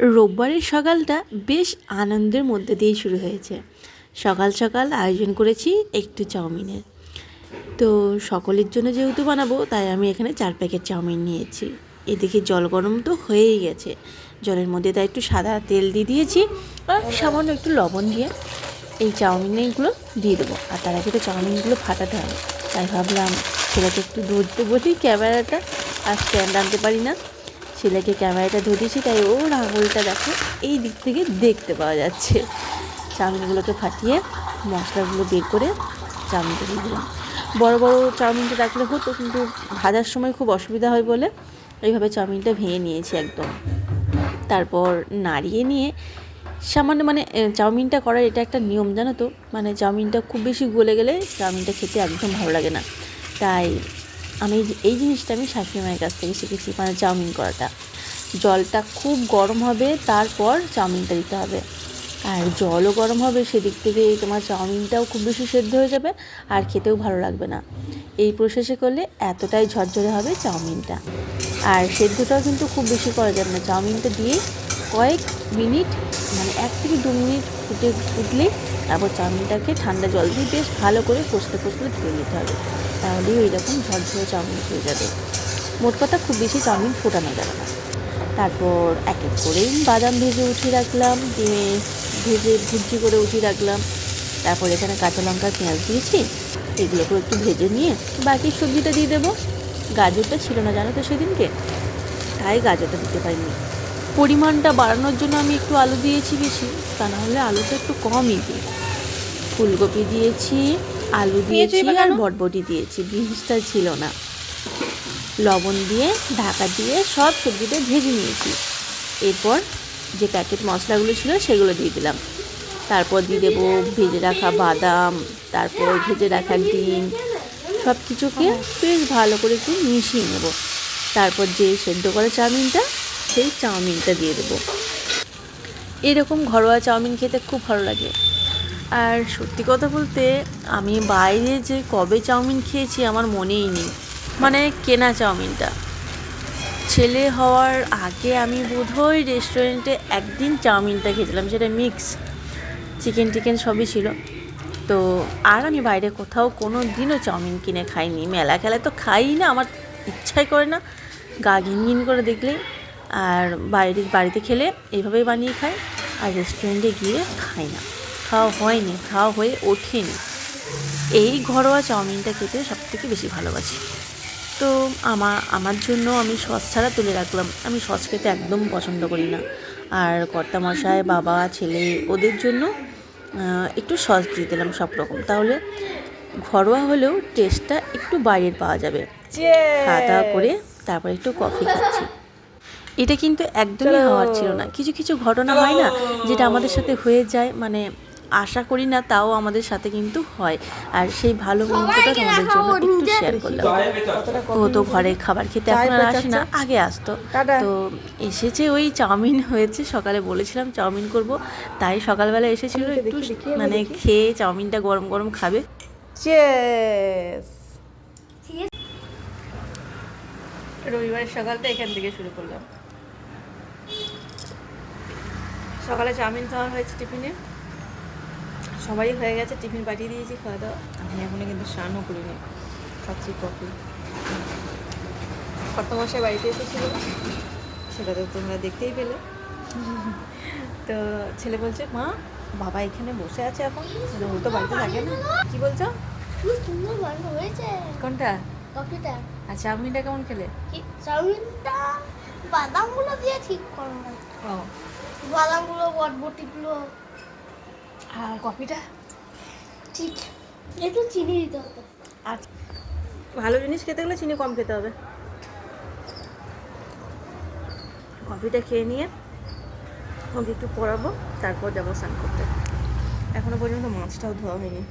রোববারের সকালটা বেশ আনন্দের মধ্যে দিয়ে শুরু হয়েছে। সকাল সকাল আয়োজন করেছি একটু চাউমিনের। তো সকলের জন্য যেহেতু বানাবো, তাই আমি এখানে চার প্যাকেট চাউমিন নিয়েছি। এদিকে জল গরম তো হয়েই গেছে। জলের মধ্যে তাই একটু সাদা তেল দিয়ে দিয়েছি আর সামান্য একটু লবণ দিয়ে এই চাউমিনগুলো দিয়ে দেবো। আর তার আগে তো চাউমিনগুলো ফাটাতে হবে। তাই ভাবলাম ছেলেকে একটু ধরতে বলি ক্যামেরাটা। আর স্ট্যান্ড আনতে পারি না। ছেলেকে ক্যামেরাটা ধরেছি, তাই ওর আঙুলটা দেখো, এই দিক থেকে দেখতে পাওয়া যাচ্ছে। চাউমিনগুলোকে ফাটিয়ে মশলাগুলো বের করে চাউমিনটা দিয়ে দিলাম। বড়ো বড়ো চাউমিনটা রাখলে হতো, কিন্তু ভাজার সময় খুব অসুবিধা হয় বলে এইভাবে চাউমিনটা ভেঙে নিয়েছি একদম। তারপর নাড়িয়ে নিয়ে সামান্য মানে চাউমিনটা করার এটা একটা নিয়ম জানো তো? মানে চাউমিনটা খুব বেশি গলে গেলে চাউমিনটা খেতে একদম ভালো লাগে না। তাই আমি এই জিনিসটা আমি শাশুড়ি মায়ের কাছ থেকে শিখেছি মানে চাউমিন করাটা। জলটা খুব গরম হবে, তারপর চাউমিনটা দিতে হবে। আর জলও গরম হবে, সেদিক থেকে তোমার চাউমিনটাও খুব বেশি সেদ্ধ হয়ে যাবে, আর খেতেও ভালো লাগবে না। এই প্রসেসে করলে এতটাই ঝরঝরে হবে চাউমিনটা। আর সেদ্ধটাও কিন্তু খুব বেশি করা যাবে না। চাউমিনটা দিয়ে কয়েক মিনিট মানে এক থেকে দু মিনিট ফুটে ফুটলেই তারপর চাউমিনটাকে ঠান্ডা জল দিয়ে বেশ ভালো করে কষতে কষতে ধুয়ে নিতে হবে। তাহলেই ওই রকম ঝরঝরে চাউমিন হয়ে যাবে। মোট কথা খুব বেশি চাউমিন ফোটানো যাবে না। তারপর এক এক করে বাদাম ভেজে উঠিয়ে রাখলাম ডিমে ভেজে ভুজি করে উঠিয়ে রাখলাম। তারপর এখানে কাঁচা লঙ্কা, পেঁয়াজ দিয়েছি এগুলোকে একটু ভেজে নিয়ে বাকি সবজিটা দিয়ে দেবো। গাজরটা ছিল না জানো তো সেদিনকে? তাই গাজরটা দিতে পারিনি। পরিমাণটা বাড়ানোর জন্য আমি একটু আলু দিয়েছি বেশি তা নাহলে আলুটা একটু কমই দিই। ফুলকপি দিয়েছি আলু দিয়েছি আর বটবটি দিয়েছি বিনসটা ছিল না। লবণ দিয়ে ঢাকা দিয়ে সব সবজিটা ভেজে নিয়েছি। এরপর যে প্যাকেট মশলাগুলো ছিল সেগুলো দিয়ে দিলাম। তারপর দিয়ে দেবো ভেজে রাখা বাদাম তারপর ভেজে রাখা ডিম সব কিছুকে বেশ ভালো করে একটু মিশিয়ে নেব। তারপর যে সেদ্ধ করা চাউমিনটা সেই চাউমিনটা দিয়ে দেবো। এরকম ঘরোয়া চাউমিন খেতে খুব ভালো লাগে। আর সত্যি কথা বলতে, আমি বাইরে যে কবে চাউমিন খেয়েছি আমার মনেই নেই। মানে কেনা চাউমিনটা। ছেলে হওয়ার আগে আমি বোধহয় রেস্টুরেন্টে একদিন চাউমিনটা খেয়েছিলাম, সেটা মিক্স। চিকেন টিকেন সবই ছিল। তো আর আমি বাইরে কোথাও কোনো দিনও চাউমিন কিনে খাইনি। মেলা খেলায় তো খাই না, আমার ইচ্ছাই করে না। গা ঘিনঘিন করে দেখলে আর বাইরে বাড়িতে খেলে এইভাবেই বানিয়ে খাই আর রেস্টুরেন্টে গিয়ে খাই না। খাওয়া হয়নি খাওয়া হয়ে ওঠেনি। এই ঘরোয়া চাউমিনটা খেতে সবথেকে বেশি ভালোবাসি। তো আমার আমার জন্য আমি সস ছাড়া তুলে রাখলাম। আমি সস খেতে একদম পছন্দ করি না। আর কর্তামশাই বাবা ছেলে ওদের জন্য একটু সস দিয়ে দিলাম সব রকম। তাহলে ঘরোয়া হলেও টেস্টটা একটু বাইরের পাওয়া যাবে। খাওয়া দাওয়া করে তারপরে একটু কফি খাচ্ছি। এটা কিন্তু একদমই হওয়ার ছিল না। কিছু কিছু ঘটনা হয় না যেটা আমাদের সাথে হয়ে যায় মানে আশা করি না তাও আমাদের সাথে কিন্তু হয়। আর সেই ভালো মুহূর্তটা তোমাদের জন্য একটু শেয়ার করলাম। ও তো ঘরে খাবার খেতে এখন আর আসে না আগে আসতো। তো এসেছে ওই চাউমিন হয়েছে সকালে বলেছিলাম চাউমিন করব তাই সকালবেলা এসেছিল একটু মানে খেয়ে চাউমিনটা গরম গরম খাবে। রবিবার সকালটা এখান থেকে শুরু করলাম। সকালে চাউমিন খাওয়া হয়েছে টিফিনে। সবাই হয়ে গেছে টিফিন পাঠিয়ে দিয়েছি খাওয়া দাওয়া। আমি এখনও কিন্তু স্নানও করিনি খাচ্ছি কফি। কত কর্তমশাই বাড়িতে এসেছিল সেটা তো তোমরা দেখতেই পেলে। তো ছেলে বলছে মা বাবা এখানে বসে আছে এখন মানে ও তো বাড়িতে থাকে না। কি বলছো? কোনটা? কফিটা। আর চাউমিনটা কেমন খেলে? চাউমিনটা বাদামগুলো দিয়ে ঠিক করো ও বাদামগুলো বটবটিগুলো। আর কফিটা? ঠিক। একটু চিনি দিতে হবে। আচ্ছা ভালো জিনিস খেতে গেলে চিনি কম খেতে হবে। কফিটা খেয়ে নিয়ে ওকে একটু পড়াবো তারপর যাব স্নান করতে। এখনও পর্যন্ত মাছটাও ধোয়া হয়নি।